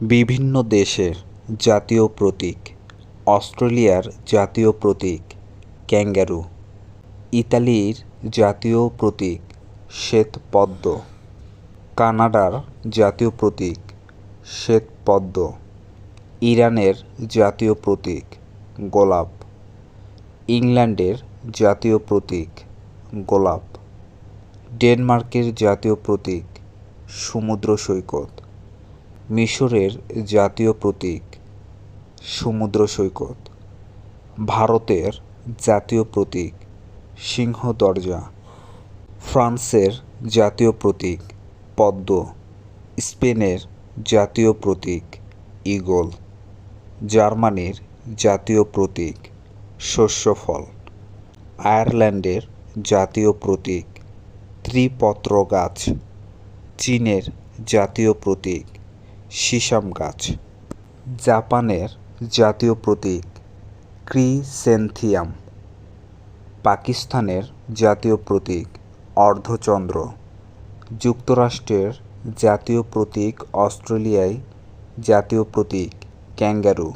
বিভিন্ন দেশের জাতীয় প্রতীক, অস্ট্রেলিয়ার জাতীয় প্রতীক, ক্যাঙ্গারু, ইতালির জাতীয় প্রতীক, শ্বেতপদ্ম, কানাডার জাতীয় প্রতীক, শ্বেতপদ্ম, ইরানের জাতীয় প্রতীক, গোলাপ, ইংল্যান্ডের জাতীয় প্রতীক, গোলাপ, ডেনমার্কের জাতীয় প্রতীক, সমুদ্র সৈকত। মিশরের জাতীয় প্রতীক সমুদ্র সৈকত, ভারতের জাতীয় প্রতীক সিংহ দরজা, ফ্রান্সের জাতীয় প্রতীক পদ্ম, স্পেনের জাতীয় প্রতীক ঈগল, জার্মানির জাতীয় প্রতীক শস্যফল, আয়ারল্যান্ডের জাতীয় প্রতীক ত্রিপত্র গাছ চীনের জাতীয় প্রতীক সিসাম গাছ, জাপানের জাতীয় প্রতীক ক্রিসেন্থিয়াম, পাকিস্তানের জাতীয় প্রতীক অর্ধচন্দ্র, যুক্তরাষ্ট্রের জাতীয় প্রতীক অস্ট্রেলিয়ায় জাতীয় প্রতীক ক্যাঙ্গারু।